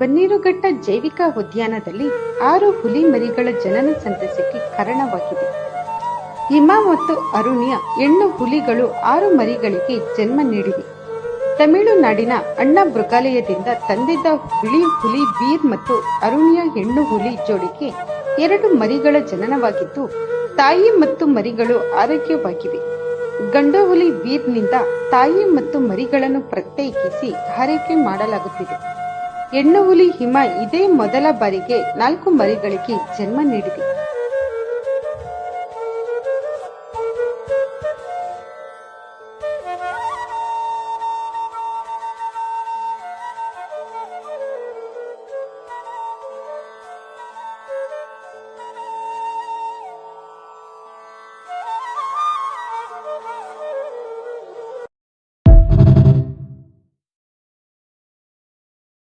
ಬನ್ನೀರುಘಟ್ಟ ಜೈವಿಕ ಉದ್ಯಾನದಲ್ಲಿ ಆರು ಹುಲಿ ಮರಿಗಳ ಜನನ ಸಂತಸಕ್ಕೆ ಕಾರಣವಾಗಿದೆ. ಹಿಮ ಮತ್ತು ಅರುಣ್ಯ ಹೆಣ್ಣು ಹುಲಿಗಳು ಆರು ಮರಿಗಳಿಗೆ ಜನ್ಮ ನೀಡಿವೆ. ತಮಿಳುನಾಡಿನ ಅಣ್ಣ ಮೃಗಾಲಯದಿಂದ ತಂದಿದ್ದ ಬಿಳಿ ಹುಲಿ ಬೀರ್ ಮತ್ತು ಅರುಣ್ಯ ಹೆಣ್ಣು ಹುಲಿ ಜೋಡಿಗೆ ಎರಡು ಮರಿಗಳ ಜನನವಾಗಿದ್ದು, ತಾಯಿ ಮತ್ತು ಮರಿಗಳು ಆರೋಗ್ಯವಾಗಿವೆ. ಗಂಡು ಹುಲಿ ಬೀರ್ನಿಂದ ತಾಯಿ ಮತ್ತು ಮರಿಗಳನ್ನು ಪ್ರತ್ಯೇಕಿಸಿ ಆರೈಕೆ ಮಾಡಲಾಗುತ್ತಿದೆ. ಹೆಣ್ಣು ಹುಲಿ ಹಿಮ ಇದೇ ಮೊದಲ ಬಾರಿಗೆ ನಾಲ್ಕು ಮರಿಗಳಿಗೆ ಜನ್ಮ ನೀಡಿದೆ.